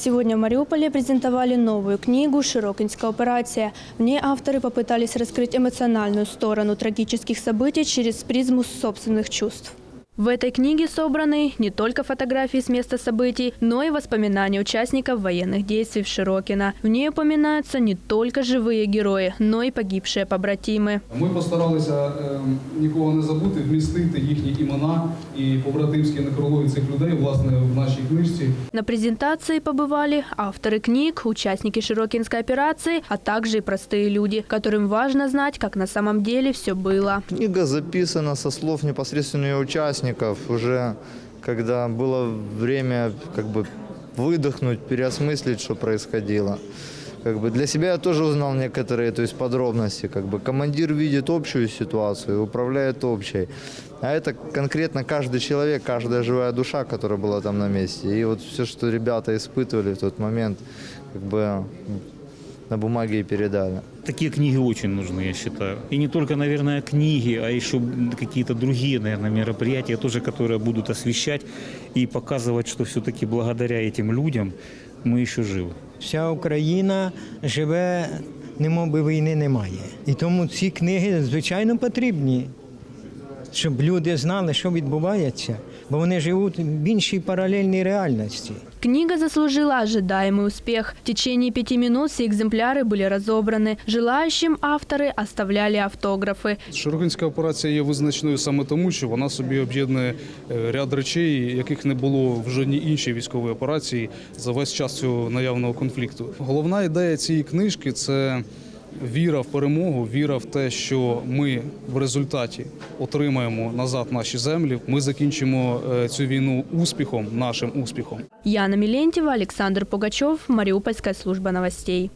Сегодня в Мариуполе презентовали новую книгу «Широкинская операция». В ней авторы попытались раскрыть эмоциональную сторону трагических событий через призму собственных чувств. В этой книге собраны не только фотографии с места событий, но и воспоминания участников военных действий в Широкино. В ней упоминаются не только живые герои, но и погибшие побратимы. Ми постаралися е, нікого не забути, вмістити їхні імена і побратимські некрологи цих людей власне в нашій книжці. На презентации побывали авторы книг, участники Широкинской операции, а также и простые люди, которым важно знать, как на самом деле все было. Книга записана со слов непосредственно ее участников, уже когда было время как бы выдохнуть, переосмыслить, что происходило. Как бы для себя я тоже узнал некоторые то есть подробности. Как бы командир видит общую ситуацию, управляет общей. А это конкретно каждый человек, каждая живая душа, которая была там на месте. И вот все, что ребята испытывали в тот момент, как бы на бумаге и передали. Такие книги очень нужны, я считаю. И не только, наверное, книги, а еще какие-то другие, наверное, мероприятия тоже, которые будут освещать и показывать, что все-таки благодаря этим людям мы еще живы. Вся Україна живе, немов би війни немає. І тому ці книги звичайно потрібні, щоб люди знали, що відбувається, бо вони живуть в іншій паралельній реальності. Книга заслужила ожидаемый успех. В течение пяти минут все экземпляры были разобраны. Желающим авторы оставляли автографы. Широкинська операція є визначною саме тому, що вона собі об'єднує е, ряд речей, яких не було в жодній іншій військовій операції за весь час цього наявного конфлікту. Головна ідея цієї книжки це віра в перемогу, віра в те, що ми в результаті отримаємо назад наші землі. Ми закінчимо е, цю війну успіхом, нашим успіхом. Яна Мілєнтєва, Олександр Пугачов, Маріупольська служба новостей.